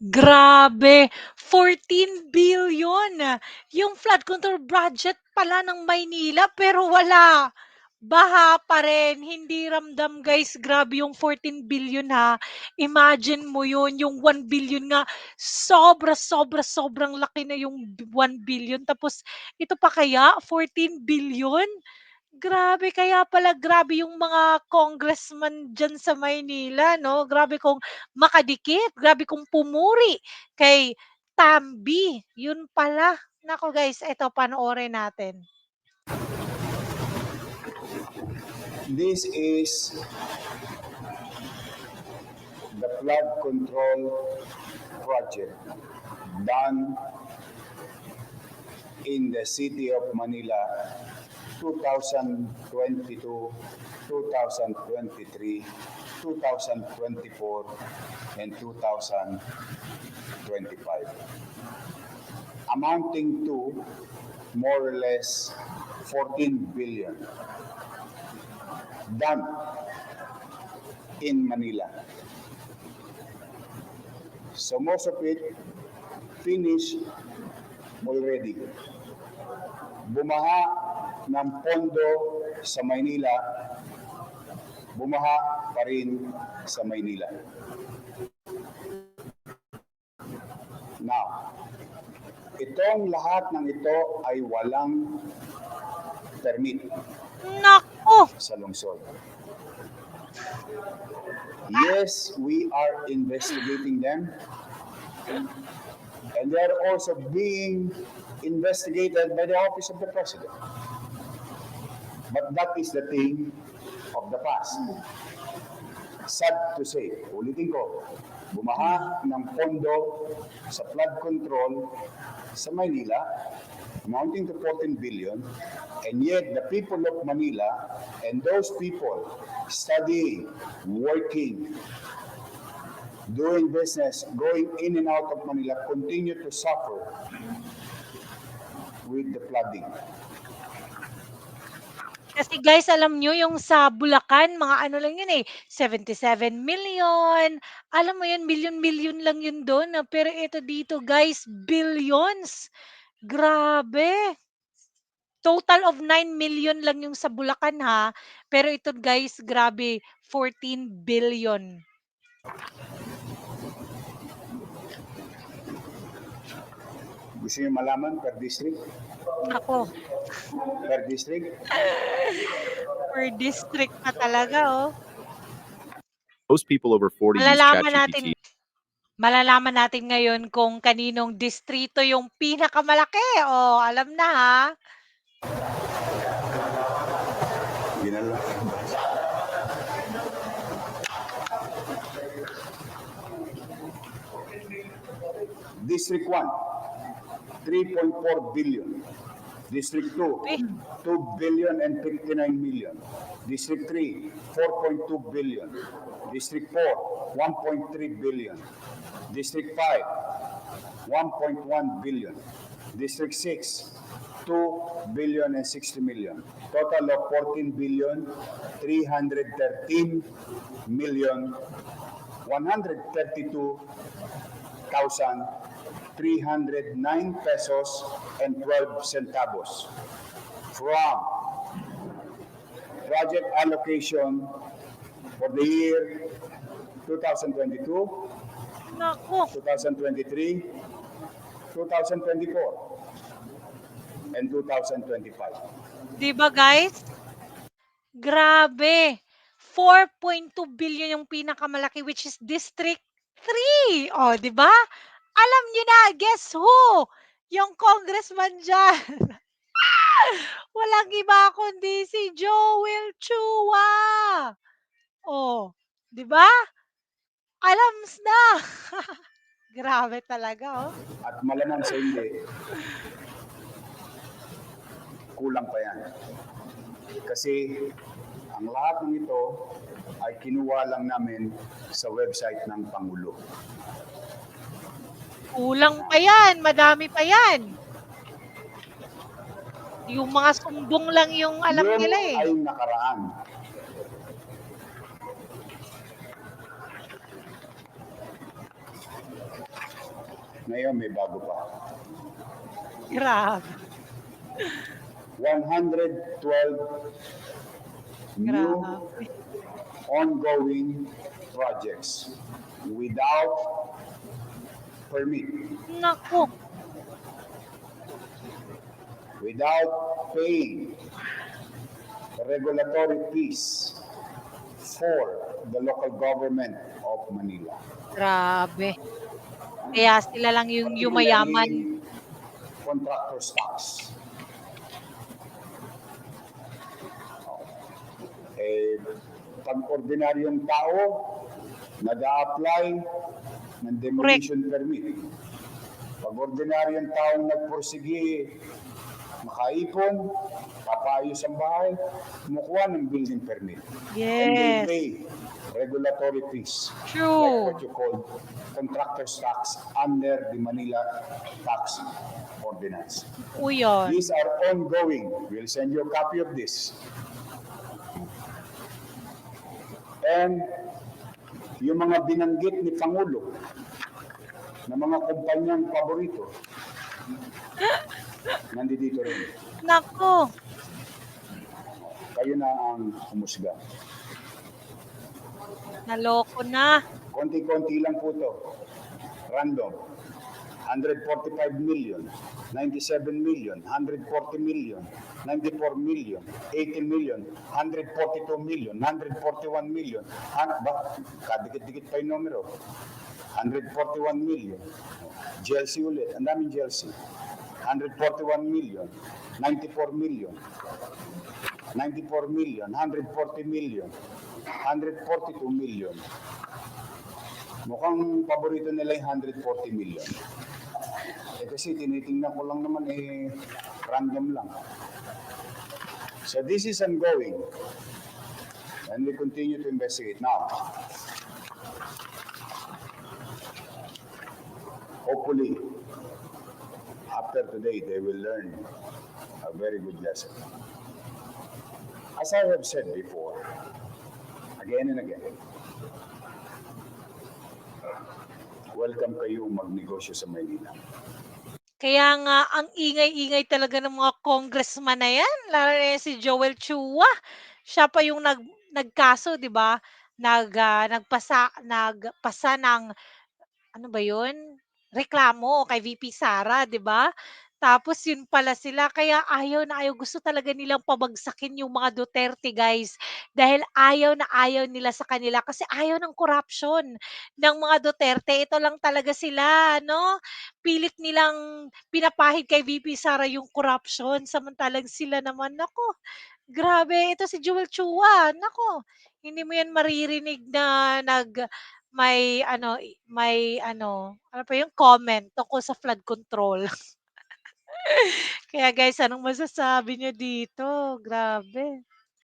Grabe, 14 billion! Yung flood control budget pala ng Maynila pero wala, baha pa rin, hindi ramdam guys, grabe yung 14 billion ha. Imagine mo yun, yung 1 billion nga sobra, sobra, sobrang laki na yung 1 billion. Tapos ito pa kaya? 14 billion? Grabe, kaya pala grabe yung mga congressman diyan sa Maynila 'no, grabe kung makadikit, grabe kung pumuri kay Tamby, yun pala. Naku guys, eto panoorin natin. This is the flood control project done in the city of Manila 2022, 2023, 2024, and 2025, amounting to more or less 14 billion done in Manila. So most of it finished already. Bumaha ng pondo sa Maynila, bumaha pa rin sa Maynila. Now, itong lahat ng ito ay walang permit Naku, sa lungsod. Yes, we are investigating them. And they are also being investigated by the Office of the President. But that is the thing of the past. Sad to say, ulitin ko, bumaha ng pondo sa flood control sa Maynila, amounting to 14 billion, and yet the people of Manila and those people studying, working, doing business, going in and out of Manila continue to suffer with the flooding. Kasi guys alam niyo yung sa Bulacan mga ano lang yun, eh, 77 million, alam mo yun milyon-milyon lang yun ah, pero ito dito guys billions. Grabe. Total of 9 million lang yung sa Bulacan ha, pero ito guys grabe 14 billion. Gusto niyo malaman per district? Naku, Per district? per district na talaga oh. Most people over 40 use Malalaman natin malalaman natin ngayon kung kaninong distrito yung pinakamalaki. Oh, alam na ha. Ginala. District 1, 3.4 billion. District 2, Eh. 2 billion and 59 million. District 3, 4.2 billion. District 4, 1.3 billion. District 5, 1.1 billion. District 6, 2 billion and 60 million. Total of 14 billion, 313 million, 132,309 pesos and 12 centavos from project allocation for the year 2022, Naku, 2023, 2024, and 2025. 'di ba guys? Grabe. 4.2 billion yung pinakamalaki which is District 3. Oh, 'di ba? Alam niyo na, guess who? Yung congressman diyan. Walang iba kundi si Joel Chua. Oh, 'di ba? Alams na. Grabe talaga oh. At malamang sa hindi, kulang pa yan. Kasi ang lahat ng ito ay kinuha lang namin sa website ng Pangulo. Kulang pa 'yan, madami pa 'yan. Yung mga sumbong lang yung alam Yun nila eh. ay nakaraan. Ngayon may bago pa. Grabe. 112 new Grabe. ongoing projects without permit, Naku. without paying regulatory fees for the local government of Manila. Grabe. Kaya sila lang yung yumayaman. Contractor's tax. Eh, pag ordinaryong tao, nag-a-apply ng demolition permit. Pag ordinaryong taong nagpursige, makaipon, papayos ang bahay, kumukuha ng building permit. And they Yes. pay regulatory fees. Like True. what you call contractor's tax under the Manila Tax Ordinance. O yun. These are ongoing. We'll send you a copy of this. And yung mga binanggit ni Pangulo na mga kumpanyang paborito, nandito rin. Naku. Kayo na ang humusga. Naloko na. Konti-konti lang po to. Random. 145 million, 97 million, 140 million, 94 million, 80 million, 142 million, 141 million. Han ba? Kadikit-dikit pa yung numero. 141 million. GLC ulit. Ang daming GLC. 141 million, 94 million, 94 million, 140 million, 142 million. Mukhang paborito nila yung 140 million. Eh kasi tinitingnan ko lang naman eh random lang. So this is ongoing. And we continue to investigate. Now, hopefully, after today, they will learn a very good lesson. As I have said before, again and again, welcome kayo magnegosyo sa Maynila. Kaya nga ang ingay-ingay talaga ng mga congressman na yan, lalo na si Joel Chua. Siya pa yung nag nagkaso, 'di ba? Nag ah, nagpasa nagpasa ng ano ba 'yun? Reklamo kay VP Sara, 'di ba? Tapos yun pala sila kaya ayaw na ayaw gusto talaga nilang pabagsakin yung mga Duterte guys dahil ayaw na ayaw nila sa kanila kasi ayaw ng corruption ng mga Duterte. Ito lang talaga sila, no? Pilit nilang pinapahid kay VP Sara yung corruption samantalang sila naman nako, grabe ito si Joel Chua, nako, hindi mo yan maririnig na nag may ano, may ano, ano pa yung comment tungkol sa flood control. Kaya guys, anong masasabi niyo dito? Grabe.